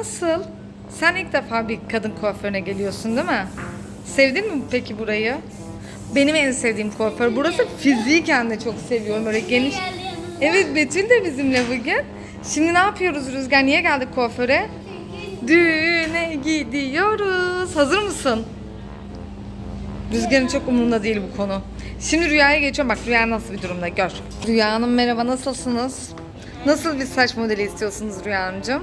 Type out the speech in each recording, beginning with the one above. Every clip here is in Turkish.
nasıl? Sen ilk defa bir kadın kuaförüne geliyorsun değil mi? Sevdin mi peki burayı? Benim en sevdiğim kuaför. Burası fiziken de çok seviyorum. Böyle geniş. Evet Betül de bizimle bugün. Şimdi ne yapıyoruz Rüzgar? Niye geldik kuaföre? Düğüne gidiyoruz. Hazır mısın? Rüzgar'ın çok umurunda değil bu konu. Şimdi Rüya'ya geçiyorum. Bak Rüya nasıl bir durumda gör. Rüya Hanım merhaba nasılsınız? Nasıl bir saç modeli istiyorsunuz Rüya Hanımcığım?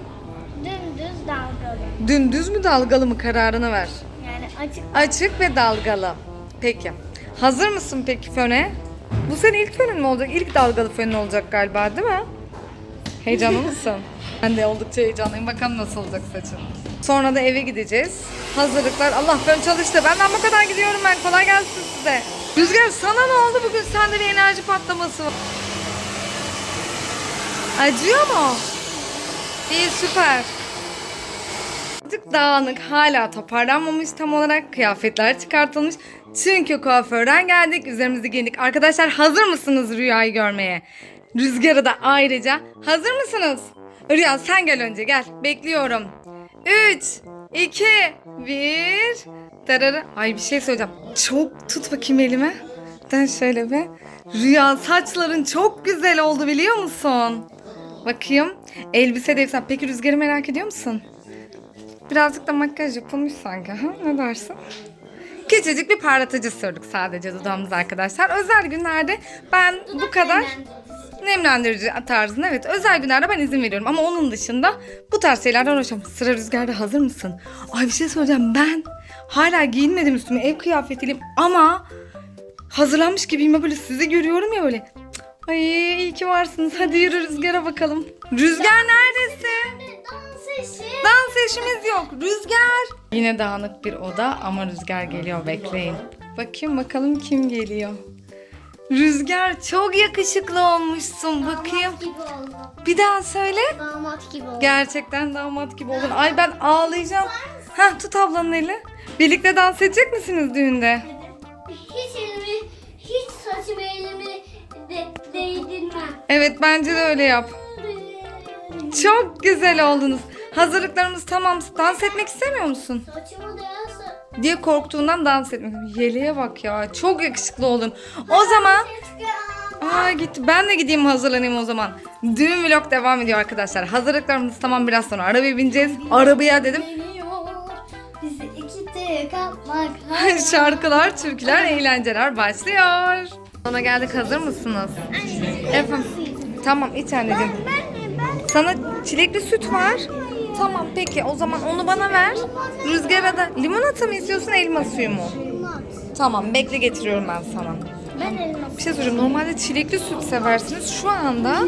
Dalgalı. Dümdüz mü dalgalı mı kararını ver. Yani açık Açık ve dalgalı. Peki. Hazır mısın peki föne? Bu senin ilk fönün mü olacak? İlk dalgalı fönün olacak galiba değil mi? Heyecanlı mısın? Ben de oldukça heyecanlıyım. Bakalım nasıl olacak saçın. Sonra da eve gideceğiz. Hazırlıklar. Allah fön çalıştı. Benden bu kadar gidiyorum ben. Kolay gelsin size. Rüzgar sana ne oldu bugün? Sende bir enerji patlaması var. Acıyor mu? İyi süper. Birazcık dağınık, hala toparlanmamış tam olarak kıyafetler çıkartılmış. Çünkü kuaförden geldik, üzerimizi giyindik. Arkadaşlar hazır mısınız rüyayı görmeye? Rüzgarı da ayrıca. Hazır mısınız? Rüya sen gel önce gel. Bekliyorum. 3, 2, 1. Tararı. Ay bir şey söyleyeceğim. Çok tut bakayım elime. Ben şöyle bir. Rüya saçların çok güzel oldu biliyor musun? Bakayım. Elbise de. Peki rüzgarı merak ediyor musun? Birazcık da makyaj yapılmış sanki. Ha? Ne dersin? Küçücük bir parlatıcı sürdük sadece dudağımıza arkadaşlar. Özel günlerde ben bu kadar nemlendirici tarzında evet özel günlerde ben izin veriyorum. Ama onun dışında bu tarz şeylerden uğraşamam. Sıra rüzgarda hazır mısın? Ay bir şey söyleyeceğim ben hala giyinmedim üstüme ev kıyafetiyim ama hazırlanmış gibiyim ya böyle sizi görüyorum ya böyle. Ay iyi ki varsınız. Hadi yürü rüzgara bakalım. Rüzgar neredesin? Dans eşi. Dans eşimiz yok. Rüzgar. Yine dağınık bir oda ama rüzgar geliyor bekleyin. Bakayım bakalım kim geliyor. Rüzgar çok yakışıklı olmuşsun. Bakayım. Damat gibi oldu. Bir daha söyle. Damat gibi oldu. Gerçekten damat gibi oldun. Ay ben ağlayacağım. Heh tut ablanın eli. Birlikte dans edecek misiniz düğünde? Hiç elimi, hiç saçımı elimi de, değdirmem. Evet bence de öyle yap. Çok güzel oldunuz. Hazırlıklarımız tamam. Dans etmek istemiyor musun? Saçımı değerse. diye korktuğundan dans etmek. Yeleğe bak ya. Çok yakışıklı oldun. O zaman Aa gitti. Ben de gideyim hazırlanayım o zaman. Düğün vlog devam ediyor arkadaşlar. Hazırlıklarımız tamam biraz sonra arabaya bineceğiz. Arabaya dedim. Şarkılar, türküler, eğlenceler başlıyor. Ona geldik hazır mısınız? Efendim. Tamam iç anneciğim. Sana çilekli süt var. Tamam peki o zaman onu bana ver. Rüzgara da limonata mı istiyorsun elma suyu mu? Tamam bekle getiriyorum ben sana. Ben elma Bir şey soracağım. Normalde çilekli süt seversiniz. Şu anda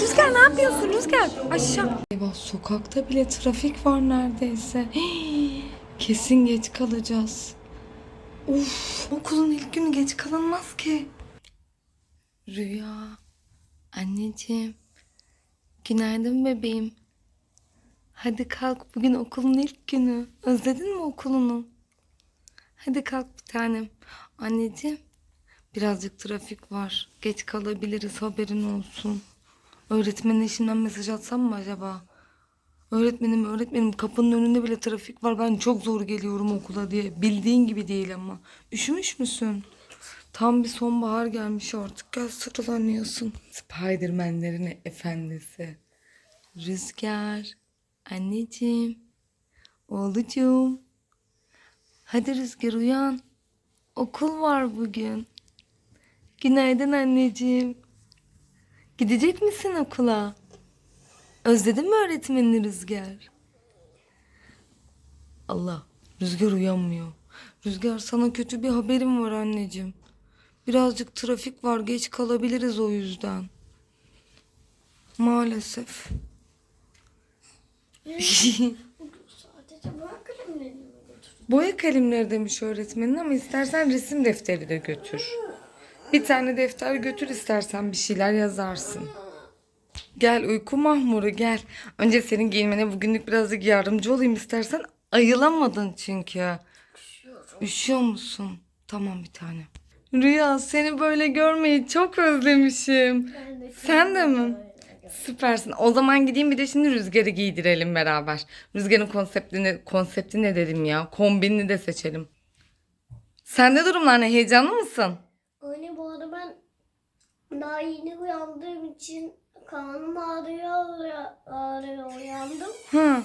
Rüzgar ne yapıyorsun Rüzgar? Aşağı. Eyvah sokakta bile trafik var neredeyse. Hii, kesin geç kalacağız. Uf, okulun ilk günü geç kalınmaz ki. Rüya. Anneciğim. Günaydın bebeğim. Hadi kalk bugün okulun ilk günü. Özledin mi okulunu? Hadi kalk bir tanem. Anneciğim. Birazcık trafik var. Geç kalabiliriz haberin olsun. Öğretmenin eşinden mesaj atsam mı acaba? Öğretmenim öğretmenim kapının önünde bile trafik var. Ben çok zor geliyorum okula diye. Bildiğin gibi değil ama. Üşümüş müsün? Tam bir sonbahar gelmiş artık. Gel sarılanıyorsun. Spiderman'lerin efendisi. Rüzgar. Anneciğim. Oğlucuğum. Hadi Rüzgar uyan. Okul var bugün. Günaydın anneciğim. Gidecek misin okula? Özledin mi öğretmenini Rüzgar? Allah, Rüzgar uyanmıyor. Rüzgar sana kötü bir haberim var anneciğim. Birazcık trafik var, geç kalabiliriz o yüzden. Maalesef. Sadece boya kalemlerini mi? Boya kalemleri demiş öğretmenin ama istersen resim defteri de götür. Bir tane defter götür istersen bir şeyler yazarsın. Gel uyku mahmuru gel. Önce senin giyinmene bugünlük birazcık yardımcı olayım istersen. Ayılamadın çünkü. Üşüyor musun? Tamam bir tane. Rüya seni böyle görmeyi çok özlemişim. Ben de Sen de mi? Süpersin. O zaman gideyim bir de şimdi Rüzgar'ı giydirelim beraber. Rüzgar'ın konseptini, konsepti ne dedim ya? Kombinini de seçelim. Sende durumlar ne? Heyecanlı mısın? Anne bu arada ben daha yeni uyandığım için karnım ağrıyor, ağrıyor, ağrıyor uyandım. Hı.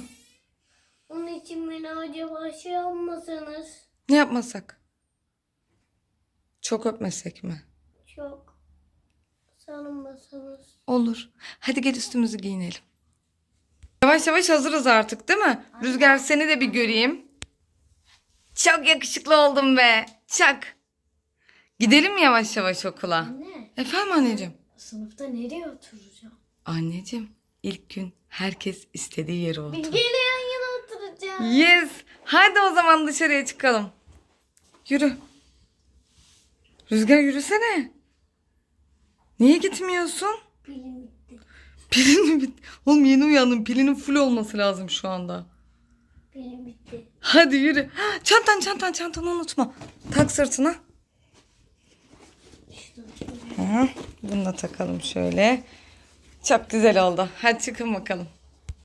Onun için beni acaba şey yapmasanız Ne yapmasak? Çok öpmesek mi? çok sarılmasanız. Olur. Hadi gel üstümüzü giyinelim. Yavaş yavaş hazırız artık değil mi? Rüzgar seni de bir göreyim. Çok yakışıklı oldum be. Çak. Gidelim mi yavaş yavaş okula? Anne Efendim anneciğim? sınıfta nereye oturacağım? Anneciğim ilk gün herkes istediği yere otur. Bilgeyle yan yana oturacağım. Yes. Hadi o zaman dışarıya çıkalım. Yürü. Rüzgar yürüsene. Niye gitmiyorsun? Pilim bitti. Pilin mi bit? Oğlum yeni uyandım. Pilinin full olması lazım şu anda. Pilim bitti. Hadi yürü. Çantan çantan çantanı unutma. Tak sırtına. Hı, Bunu da takalım şöyle. Çok güzel oldu. Hadi çıkın bakalım.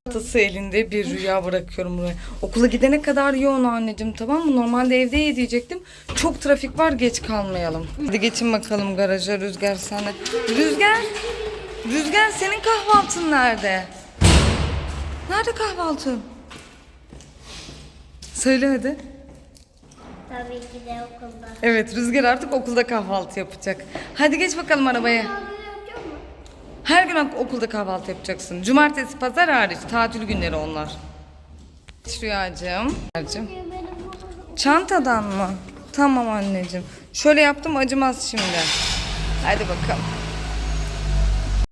Çantası elinde bir rüya bırakıyorum buraya. Okula gidene kadar yoğun anneciğim tamam mı? Normalde evde ye diyecektim. Çok trafik var geç kalmayalım. Hadi geçin bakalım garaja Rüzgar sana. Rüzgar. Rüzgar senin kahvaltın nerede? Nerede kahvaltın? Söyle hadi. Tabii ki de okulda. Evet Rüzgar artık okulda kahvaltı yapacak. Hadi geç bakalım arabaya. Her gün okulda kahvaltı yapacaksın. Cumartesi, pazar hariç. Tatil günleri onlar. Rüyacığım. Rüyacığım. Çantadan mı? Tamam anneciğim. Şöyle yaptım acımaz şimdi. Hadi bakalım.